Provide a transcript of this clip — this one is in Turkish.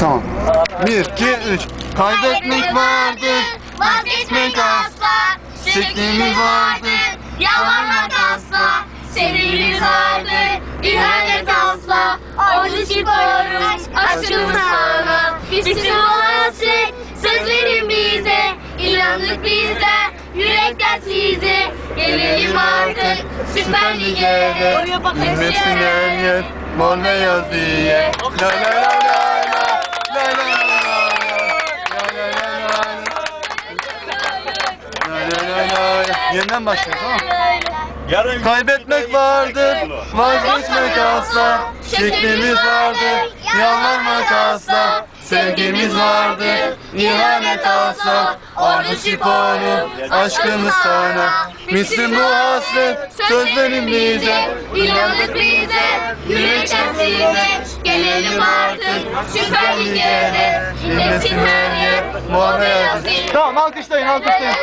Tamam. Bir, iki, üç. Kaybetmek vardır. Vazgeçmek asla. Şeklimiz vardır. Yalvarmak asla. Sevgimiz vardır. İhanet asla. Ordu çıkarım. Aşkımız sana. Bizim o hasret. Sözlerin bize. İnandık bizler. Yürekten size. Gelelim artık. Süper Lig'e. Her yer. Mor beyaz diye. La la la. La la la la la. La la la la la. La la la la. Yeniden başlıyor tamam mı? Yarın Kaybetmek vardır, vazgeçmek asla. Şeklimiz vardır, yalvarmak asla. Sevgimiz vardır, ihanet asla. Ordu sporu, aşkımız sana. Mislim bu hasret, sözlerin bize. İnandık bize, yürekten size. Gelelim artık, Süper Lig'e. İnlesin her yer, değil. Tamam alkışlayın alkışlayın.